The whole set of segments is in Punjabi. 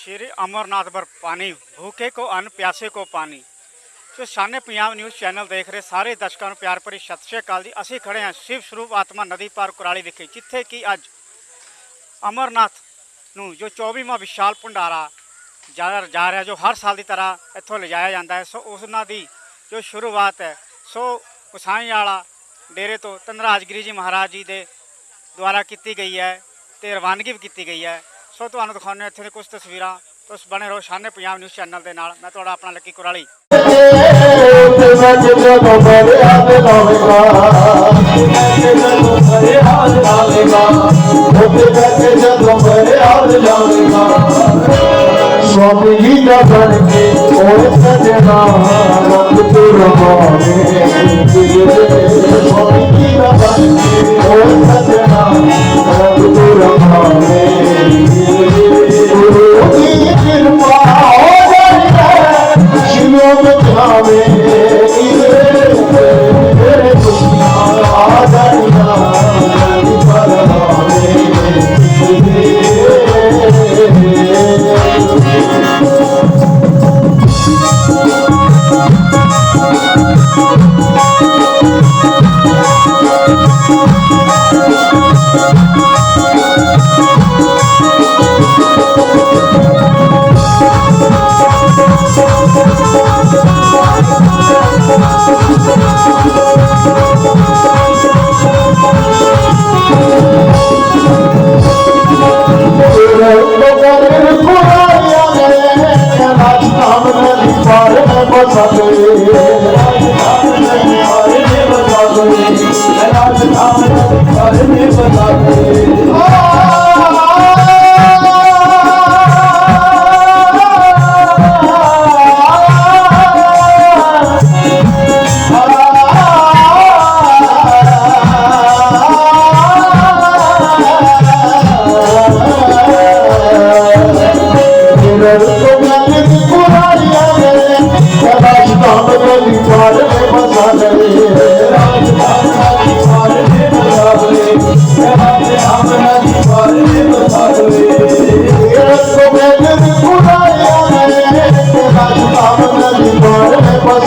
ਸ਼੍ਰੀ ਅਮਰਨਾਥ ਪਰ ਪਾਣੀ ਭੂਖੇ ਕੋ ਅਨ ਪਿਆਸੇ ਕੋ ਪਾਣੀ ਸੋ ਸ਼ਾਨੇ ਪੰਜਾਬ ਨਿਊਜ਼ ਚੈਨਲ ਦੇਖ ਰਹੇ ਸਾਰੇ ਦਰਸ਼ਕਾਂ ਨੂੰ ਪਿਆਰ ਭਰੀ ਸਤਿ ਸ਼੍ਰੀ ਅਕਾਲ ਜੀ ਅਸੀਂ ਖੜੇ ਹਾਂ ਸ਼ਿਵ ਸਰੂਪ ਆਤਮਾ ਨਦੀ ਪਾਰ ਕੁਰਾਲੀ ਵਿਖੇ ਜਿੱਥੇ ਕਿ ਅੱਜ ਅਮਰਨਾਥ ਨੂੰ ਜੋ 24ਵਾਂ ਵਿਸ਼ਾਲ ਭੰਡਾਰਾ ਜਾ ਜਾ ਰਿਹਾ ਜੋ ਹਰ ਸਾਲ ਦੀ ਤਰ੍ਹਾਂ ਇੱਥੋਂ ਲਿਜਾਇਆ ਜਾਂਦਾ ਹੈ ਸੋ ਉਹਨਾਂ ਦੀ ਜੋ ਸ਼ੁਰੂਆਤ ਹੈ ਸੋ ਗੁਸਾਈ ਵਾਲਾ ਡੇਰੇ ਤੋਂ ਧਨਰਾਜਗਿਰੀ ਜੀ ਮਹਾਰਾਜ ਜੀ ਦੇ ਦੁਆਰਾ ਕੀਤੀ ਗਈ ਹੈ ਤੇ ਰਵਾਨਗੀ ਵੀ ਕੀਤੀ ਗਈ ਹੈ ਸੋ ਤੁਹਾਨੂੰ ਦਿਖਾਉਂਦੇ ਹਾਂ ਇੱਥੇ ਦੇ ਕੁਝ ਤਸਵੀਰਾਂ ਤੁਸੀਂ ਬਣੇ ਰਹੋ ਸ਼ਾਨੇ ਪੰਜਾਬ ਨਿਊਜ਼ ਚੈਨਲ ਦੇ ਨਾਲ ਮੈਂ ਤੁਹਾਡਾ ਆਪਣਾ ਲੱਕੀ ਕੁਰਾਲੀ स्वामी जी का बन के और सजना रंग तो रमाने स्वामी जी का बन के और सजना रंग तो I'm gonna be part of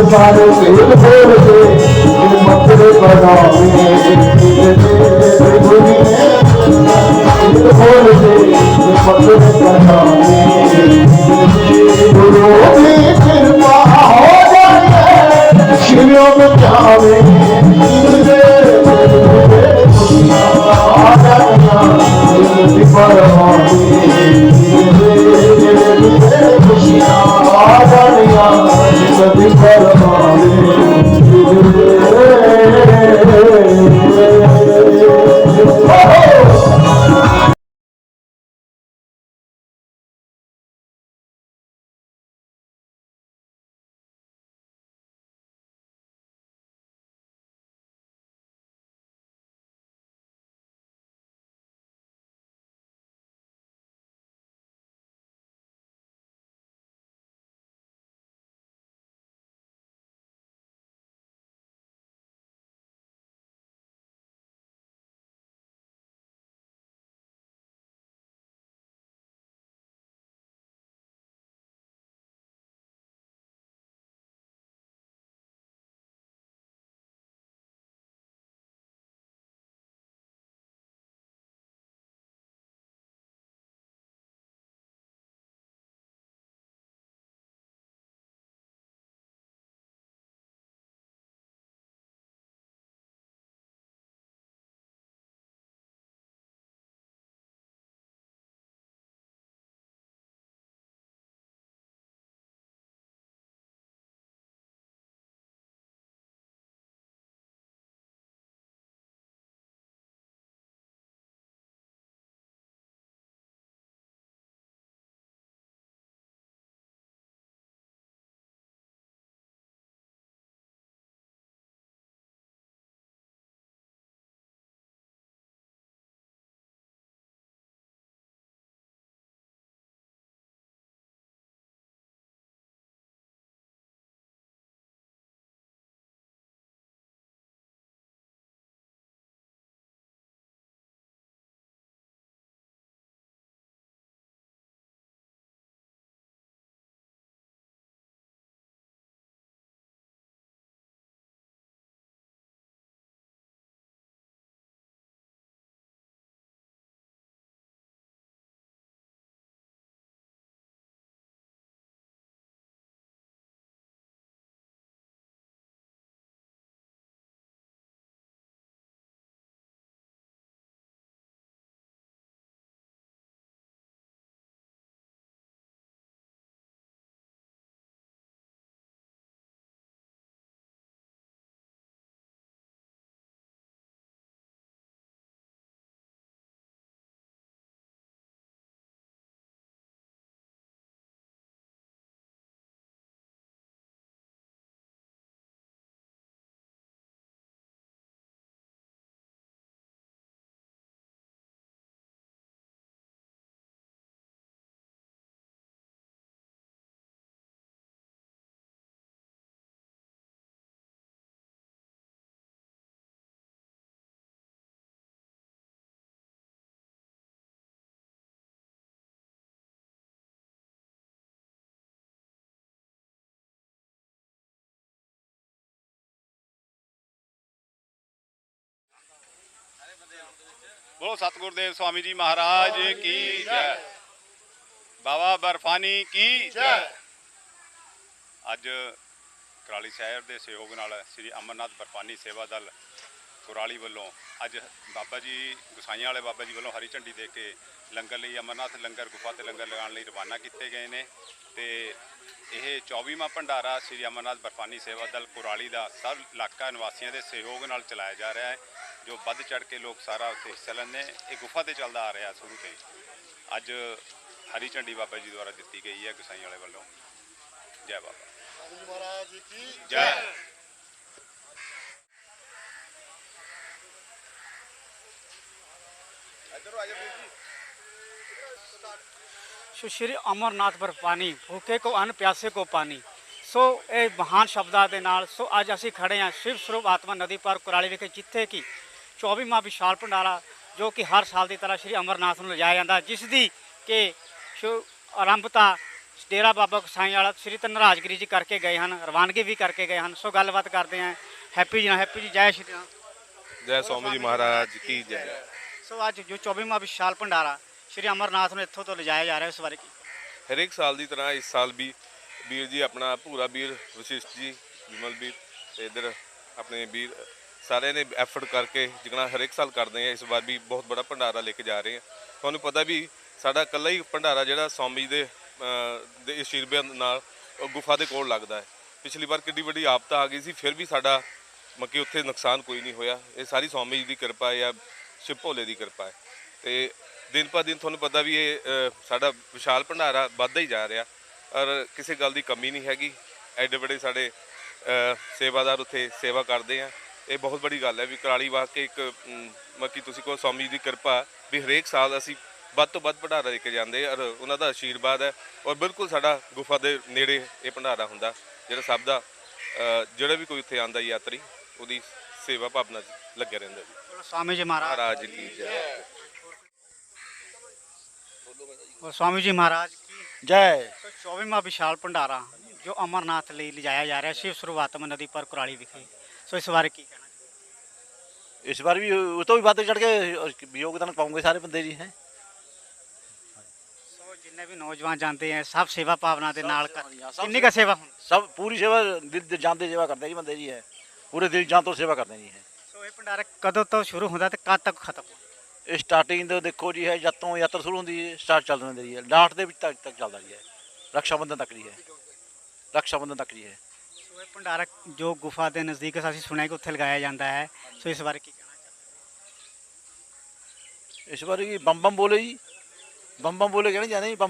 ਇੱਕ ਸਾਰੇ ਭੇਦ ਖੋਲ ਕੇ ਇਹ ਮੱਥੇ ਬਣਾਵੇ ਸ੍ਰੀ ਗੁਰੂ ਜੀ ਨੇ ਭੇਦ ਖੋਲ ਕੇ ਇਹ ਮੱਥੇ ਬਣਾਵੇ ਗੁਰੂ ਦੀ ਕਿਰਪਾ ਹੋ ਜਾਏ ਜਿਵੇਂ ਬਚਾਵੇ ਮੇਰੇ ਖੁਸ਼ੀਆਂ ਆ ਜਾਣੀਆਂ ਦੀ ਪਰਵਾਹੀ ਬੋਲੋ ਸਤਿਗੁਰ ਦੇਵ ਸਵਾਮੀ ਜੀ ਮਹਾਰਾਜ ਕੀ ਜੈ। ਬਾਬਾ ਬਰਫਾਨੀ ਕੀ ਜੈ। ਅੱਜ ਕਰਾਲੀ ਸ਼ਹਿਰ ਦੇ ਸਹਿਯੋਗ ਨਾਲ ਸ੍ਰੀ ਅਮਰਨਾਥ ਬਰਫਾਨੀ ਸੇਵਾ ਦਲ ਕੁਰਾਲੀ ਵੱਲੋਂ ਅੱਜ ਬਾਬਾ ਜੀ ਗੁਸਾਈਆਂ ਵਾਲੇ ਬਾਬਾ ਜੀ ਵੱਲੋਂ ਹਰੀ ਝੰਡੀ ਦੇ ਕੇ ਲੰਗਰ ਲਈ ਅਮਰਨਾਥ ਲੰਗਰ ਗੁਫਾ ਤੇ ਲੰਗਰ ਲਗਾਉਣ ਲਈ ਰਵਾਨਾ ਕੀਤੇ ਗਏ ਨੇ ਤੇ ਇਹ 24ਵਾਂ ਭੰਡਾਰਾ ਸ੍ਰੀ ਅਮਰਨਾਥ ਬਰਫਾਨੀ ਸੇਵਾ ਦਲ ਕੁਰਾਲੀ ਦਾ ਸਭ ਇਲਾਕਾ ਨਿਵਾਸੀਆਂ ਦੇ ਸਹਿਯੋਗ ਨਾਲ ਚਲਾਇਆ ਜਾ ਰਿਹਾ ਹੈ। ਜੋ ਵੱਧ ਚੜ ਕੇ ਲੋਕ ਸਾਰਾ ਉੱਥੇ ਹਿੱਸਾ ਲੈਂਦੇ ਨੇ। ਇਹ ਗੁਫਾ ਤੇ ਚੱਲਦਾ ਆ ਰਿਹਾ ਸ਼ੁਰੂ ਤੋਂ ਹੀ। ਅੱਜ ਹਰੀ ਝੰਡੀ ਬਾਬਾ ਜੀ ਦੁਆਰਾ ਦਿੱਤੀ ਗਈ ਹੈ ਗੁਸਾਈਆਂ ਵਾਲੇ ਵੱਲੋਂ। ਜੈ ਬਾਬਾ। ਮਹਾਰਾਜ ਕੀ ਜੈ। ਸੋ ਸ਼੍ਰੀ ਅਮਰਨਾਥ ਪਰ ਪਾਣੀ ਭੁੱਖੇ ਕੋ ਅਨ ਪਿਆਸੇ ਕੋ ਪਾਣੀ। ਸੋ ਇਹ ਮਹਾਨ ਸ਼ਬਦਾਂ ਦੇ ਨਾਲ ਸੋ ਅੱਜ ਅਸੀਂ ਖੜੇ ਹਾਂ ਸ਼ਿਵ ਸਰੂਪ ਆਤਮਾ ਨਦੀ ਪਾਰ ਕੁਰਾਲੀ ਵਿਖੇ ਜਿੱਥੇ ਕਿ 24ਵਾਂ ਵਿਸ਼ਾਲ ਭੰਡਾਰਾ ਜੋ ਕਿ ਹਰ ਸਾਲ ਦੀ ਤਰ੍ਹਾਂ ਸ਼੍ਰੀ ਅਮਰਨਾਥ ਨੂੰ ਲਿਜਾਇਆ ਜਾਂਦਾ ਜਿਸ ਦੀ ਕਿ ਆਰੰਭਤਾ ਡੇਰਾ ਬਾਬਾ ਕਸਾਈ ਵਾਲਾ ਸ਼੍ਰੀ ਧਨਰਾਜਗਿਰੀ ਜੀ ਕਰਕੇ ਗਏ ਹਨ ਰਵਾਨਗੀ ਵੀ ਕਰਕੇ ਗਏ ਹਨ। ਸੋ ਗੱਲਬਾਤ ਕਰਦੇ ਹਾਂ। ਹੈਪੀ ਜੀ ਨਾਲ। ਹੈਪੀ ਜੀ ਜੈ ਸ਼੍ਰੀ ਰਾਮ। ਜੈ ਸਵਾਮੀ ਜੀ ਮਹਾਰਾਜ ਕੀ ਜੈ। ਸੋ ਅੱਜ ਜੋ 24ਵਾਂ ਵਿਸ਼ਾਲ ਭੰਡਾਰਾ ਸ਼੍ਰੀ ਅਮਰਨਾਥ ਨੂੰ ਇੱਥੋਂ ਤੋਂ ਲਿਜਾਇਆ ਜਾ ਰਿਹਾ ਇਸ ਬਾਰੇ ਕੀ? ਹਰੇਕ ਸਾਲ ਦੀ ਤਰ੍ਹਾਂ ਇਸ ਸਾਲ ਵੀ ਵੀਰ ਜੀ ਆਪਣਾ ਪੂਰਾ ਵੀਰ ਵਸ਼ਿਸ਼ਟ ਜੀ ਵਿਮਲ ਵੀਰ ਤੇ ਇੱਧਰ ਆਪਣੇ ਵੀਰ ਸਾਰਿਆਂ ਨੇ ਐਫਰਟ ਕਰਕੇ ਜਿਗਣਾ ਹਰੇਕ ਸਾਲ ਕਰਦੇ ਆ ਇਸ ਵਾਰ ਵੀ ਬਹੁਤ ਬੜਾ ਭੰਡਾਰਾ ਲੈ ਕੇ ਜਾ ਰਹੇ ਆ ਤੁਹਾਨੂੰ ਪਤਾ ਵੀ ਸਾਡਾ ਇਕੱਲਾ ਹੀ ਭੰਡਾਰਾ ਜਿਹੜਾ ਸੌਮੀ ਦੇ ਅਹ, ਦੇ ਅਸ਼ੀਰਵਾਦ ਨਾਲ ਗੁਫਾ ਦੇ ਕੋਲ ਲੱਗਦਾ ਹੈ। ਪਿਛਲੀ ਵਾਰ ਕਿੰਨੀ ਵੱਡੀ ਆਪਤਾ ਆ ਗਈ ਸੀ ਫਿਰ ਵੀ ਸਾਡਾ ਮੱਕੀ ਉੱਥੇ ਨੁਕਸਾਨ ਕੋਈ ਨਹੀਂ ਹੋਇਆ। ਇਹ ਸਾਰੀ ਸੌਮੀ ਜੀ ਦੀ ਕਿਰਪਾ ਹੈ ਜਾਂ ਸ਼ਿਵ ਭੋਲੇ ਦੀ ਕਿਰਪਾ ਹੈ। ਤੇ ਦਿਨ ਪਰ ਦਿਨ ਤੁਹਾਨੂੰ ਪਤਾ ਵੀ ਇਹ ਸਾਡਾ ਵਿਸ਼ਾਲ ਭੰਡਾਰਾ ਵੱਧਦਾ ਹੀ ਜਾ ਰਿਹਾ। ਔਰ ਕਿਸੇ ਗੱਲ ਦੀ ਕਮੀ ਨਹੀਂ ਹੈਗੀ। ਐਡੇ ਵੱਡੇ ਸਾਡੇ ਸੇਵਾਦਾਰ ਉੱਥੇ ਸੇਵਾ ਕਰਦੇ ਆ। ਇਹ ਬਹੁਤ ਵੱਡੀ ਗੱਲ ਹੈ ਵੀ ਕਰਾਲੀ ਵਾਸਤੇ ਇੱਕ ਮੱਕੀ ਤੁਸੀਂ ਕੋ ਸਵਾਮੀ ਦੀ ਕਿਰਪਾ ਵੀ ਹਰੇਕ ਸਾਲ ਅਸੀਂ ਵੱਧ ਤੋਂ ਵੱਧ ਭੰਡਾਰਾ ਲੈ ਕੇ ਜਾਂਦੇ ਔਰ ਉਹਨਾਂ ਦਾ ਆਸ਼ੀਰਵਾਦ ਹੈ ਔਰ ਬਿਲਕੁਲ ਸਾਡਾ ਗੁਫਾ ਦੇ ਨੇੜੇ ਇਹ ਭੰਡਾਰਾ ਹੁੰਦਾ ਜਿਹੜਾ ਸਭ ਦਾ ਜਿਹੜਾ ਵੀ ਕੋਈ ਉੱਥੇ ਆਂਦਾ ਯਾਤਰੀ ਉਹਦੀ ਸੇਵਾ ਭਾਵਨਾ ਲੱਗਿਆ ਰਹਿੰਦਾ ਜੀ। ਸਵਾਮੀ ਜੀ ਮਹਾਰਾਜ। ਕੀ ਜੈ। ਸਵਾਮੀ ਜੀ ਮਹਾਰਾਜ ਕੀ ਜੈ। 24ਵਾਂ ਵਿਸ਼ਾਲ ਭੰਡਾਰਾ ਜੋ ਅਮਰਨਾਥ ਲਈ ਲਿਜਾਇਆ ਜਾ ਰਿਹਾ ਸ਼ਿਵ ਸਰਵਾਤਮ ਨਦੀ ਪਰ ਕੁਰਾਲੀ ਵਿਖੇ। ਸੋ ਇਸ ਬਾਰੇ ਕੀ ਇਸ ਵਾਰ ਵੀ ਉਹ ਤੋਂ ਵੀ ਵੱਧ ਚੜ ਕੇ ਯੋਗਦਾਨ ਪਾਉਂਗੇ ਸਾਰੇ ਬੰਦੇ ਜੀ ਹੈ। ਸੋ ਜਿੰਨੇ ਵੀ ਨੌਜਵਾਨ ਜਾਂਦੇ ਆ ਸਭ ਸੇਵਾ ਭਾਵਨਾ ਦੇ ਨਾਲ ਕਿੰਨੀ ਕੁ ਸੇਵਾ? ਸਭ ਪੂਰੀ ਸੇਵਾ ਦਿਲ ਦੇ ਜਾਨ ਦੀ ਸੇਵਾ ਕਰਦੇ ਜੀ ਬੰਦੇ ਜੀ ਹੈ। ਪੂਰੇ ਦਿਲ ਜਾਨ ਤੋਂ ਸੇਵਾ ਕਰਦੇ ਜੀ ਹੈ। ਸੋ ਇਹ ਭੰਡਾਰਾ ਕਦੋਂ ਤੋਂ ਸ਼ੁਰੂ ਹੁੰਦਾ ਤੇ ਕਦ ਤੱਕ ਖਤਮ ਇਹ ਸਟਾਰਟਿੰਗ ਤੋਂ ਦੇਖੋ ਜੀ ਹੈ ਜਦ ਤੋਂ ਯਾਤਰਾ ਸ਼ੁਰੂ ਹੁੰਦੀ ਹੈ ਸਟਾਰਟ ਚੱਲ ਰਹਿੰਦੀ ਜੀ ਹੈ। ਲਾਸਟ ਦੇ ਵਿੱਚ ਤੱਕ ਤੱਕ ਚੱਲਦਾ ਜੀ ਹੈ। ਰਕਸ਼ਾ ਬੰਧਨ ਤੱਕ ਜੀ ਹੈ। ਰਕਸ਼ਾ ਬੰਧਨ ਤੱਕ ਜੀ ਹੈ। ਸੋ ਇਹ ਭੰਡਾਰਾ ਜੋ ਗੁਫਾ ਦੇ ਨਜ਼ਦੀਕ ਅਸੀਂ ਸੁਣਿਆ ਕਿ ਉੱਥੇ ਲਗਾਇਆ ਜਾਂਦਾ ਹੈ। ਸੋ ਇਸ ਬਾਰੇ ਕੀ ਕਹਿਣਾ ਇਸ ਵਾਰ ਬੰਬਮ ਬੋਲੇ ਜੀ। ਬੰਬਮ ਬੋਲੇ ਕਹਿਣੇ ਜਾਂਦੇ ਜੀ? ਬੰਬ